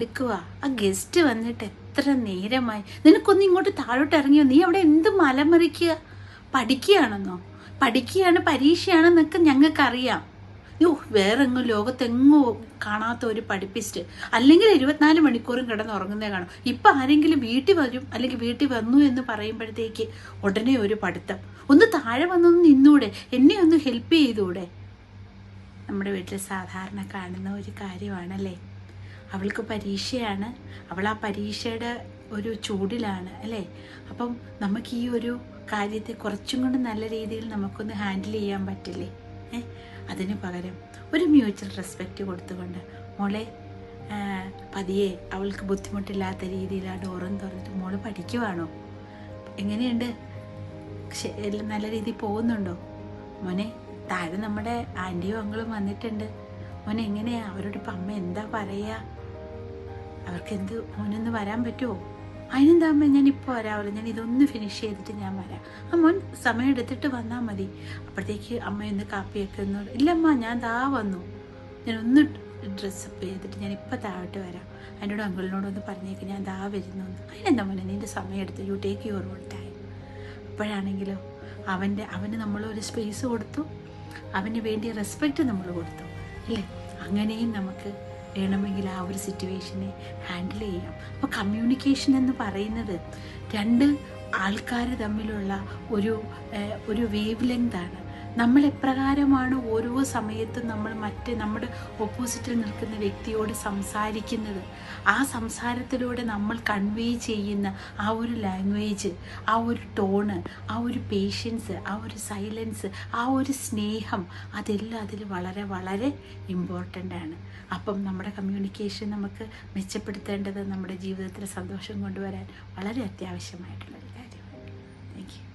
എടുക്കുക ആ ഗസ്റ്റ് വന്നിട്ട് എത്ര നേരമായി. നിനക്കൊന്ന് ഇങ്ങോട്ട് താഴോട്ട് ഇറങ്ങിയോ? നീ അവിടെ എന്ത് മലമറിക്കുക? പഠിക്കുകയാണെന്നോ? പഠിക്കുകയാണ് പരീക്ഷയാണെന്നൊക്കെ ഞങ്ങൾക്കറിയാം. യോ വേറെ എങ്ങും ലോകത്തെങ്ങും കാണാത്ത ഒരു പഠിപ്പിസ്റ്റ്. അല്ലെങ്കിൽ ഇരുപത്തിനാല് മണിക്കൂറും കിടന്ന് ഉറങ്ങുന്നേ കാണും. ഇപ്പം ആരെങ്കിലും വീട്ടിൽ വരും അല്ലെങ്കിൽ വീട്ടിൽ വന്നു എന്ന് പറയുമ്പോഴത്തേക്ക് ഉടനെ ഒരു പഠിത്തം. ഒന്ന് താഴെ വന്നൊന്ന് നിന്നൂടെ. എന്നെ ഒന്ന് ഹെൽപ്പ് ചെയ്തൂടെ. നമ്മുടെ വീട്ടിൽ സാധാരണ കാണുന്ന ഒരു കാര്യമാണല്ലേ? അവൾക്ക് പരീക്ഷയാണ്. അവൾ ആ പരീക്ഷയുടെ ഒരു ചൂടിലാണ് അല്ലേ? അപ്പം നമുക്ക് ഈ ഒരു കാര്യത്തെ കുറച്ചും കൂടി നല്ല രീതിയിൽ നമുക്കൊന്ന് ഹാൻഡിൽ ചെയ്യാൻ പറ്റില്ലേ? ഏ? അതിന് പകരം ഒരു മ്യൂച്വൽ റെസ്പെക്റ്റ് കൊടുത്തുകൊണ്ട് മോളെ പതിയെ അവൾക്ക് ബുദ്ധിമുട്ടില്ലാത്ത രീതിയിൽ ആ ഡോറും തുറന്നിട്ട് മോൾ പഠിക്കുവാണോ? എങ്ങനെയുണ്ട്? എല്ലാം നല്ല രീതിയിൽ പോകുന്നുണ്ടോ? മോനെ താഴെ നമ്മുടെ ആന്റിയും അങ്കിളും വന്നിട്ടുണ്ട്. മോനെ എങ്ങനെയാ? അവരോട് ഇപ്പം അമ്മ എന്താ പറയാ? അവർക്ക് എന്ത് മോനൊന്ന് വരാൻ പറ്റുമോ അതിനെന്താ അമ്മ ഞാൻ ഇപ്പോൾ വരാമല്ലോ ഞാൻ ഇതൊന്ന് ഫിനിഷ് ചെയ്തിട്ട് ഞാൻ വരാം. ആ മോൻ സമയം എടുത്തിട്ട് വന്നാൽ മതി. അപ്പോഴത്തേക്ക് അമ്മ ഒന്ന് കാപ്പിയൊക്കെ ഒന്ന് ഇല്ലമ്മ ഞാൻ ദാ വന്നു. ഞാൻ ഒന്ന് ഡ്രസ്സപ്പ് ചെയ്തിട്ട് ഞാൻ ഇപ്പം താഴോട്ട് വരാം. എന്നോട് അങ്കിളിനോടൊന്ന് പറഞ്ഞേക്ക് ഞാൻ ദാ വരുന്നു അതിനെന്താ മോനെ നിന്റെ സമയം എടുത്ത്? You take your own time അപ്പോഴാണെങ്കിലോ അവന്റെ അവന് നമ്മളൊരു സ്പേസ് കൊടുത്തു. അവന് വേണ്ടി റെസ്പെക്റ്റ് നമ്മൾ കൊടുത്തു. അല്ലേ? അങ്ങനെയും നമുക്ക് വേണമെങ്കിൽ ആ ഒരു സിറ്റുവേഷനെ ഹാൻഡിൽ ചെയ്യാം. അപ്പോൾ കമ്മ്യൂണിക്കേഷൻ എന്ന് പറയുന്നത് രണ്ട് ആൾക്കാർ തമ്മിലുള്ള ഒരു ഒരു വേവ് ലെങ്താണ് നമ്മൾ എപ്രകാരമാണ് ഓരോ സമയത്തും നമ്മൾ മറ്റ് നമ്മുടെ ഓപ്പോസിറ്റിൽ നിൽക്കുന്ന വ്യക്തിയോട് സംസാരിക്കുന്നത്. ആ സംസാരത്തിലൂടെ നമ്മൾ കൺവേ ചെയ്യുന്ന ആ ഒരു ലാംഗ്വേജ് ആ ഒരു ടോണ് ആ ഒരു പേഷ്യൻസ് ആ ഒരു സൈലൻസ് ആ ഒരു സ്നേഹം അതെല്ലാം അതിൽ വളരെ വളരെ ഇമ്പോർട്ടന്റ് ആണ്. അപ്പം നമ്മുടെ കമ്മ്യൂണിക്കേഷൻ നമുക്ക് മെച്ചപ്പെടുത്തേണ്ടത് നമ്മുടെ ജീവിതത്തിൽ സന്തോഷം കൊണ്ടുവരാൻ വളരെ അത്യാവശ്യമായിട്ടുള്ളൊരു കാര്യമാണ്. Thank you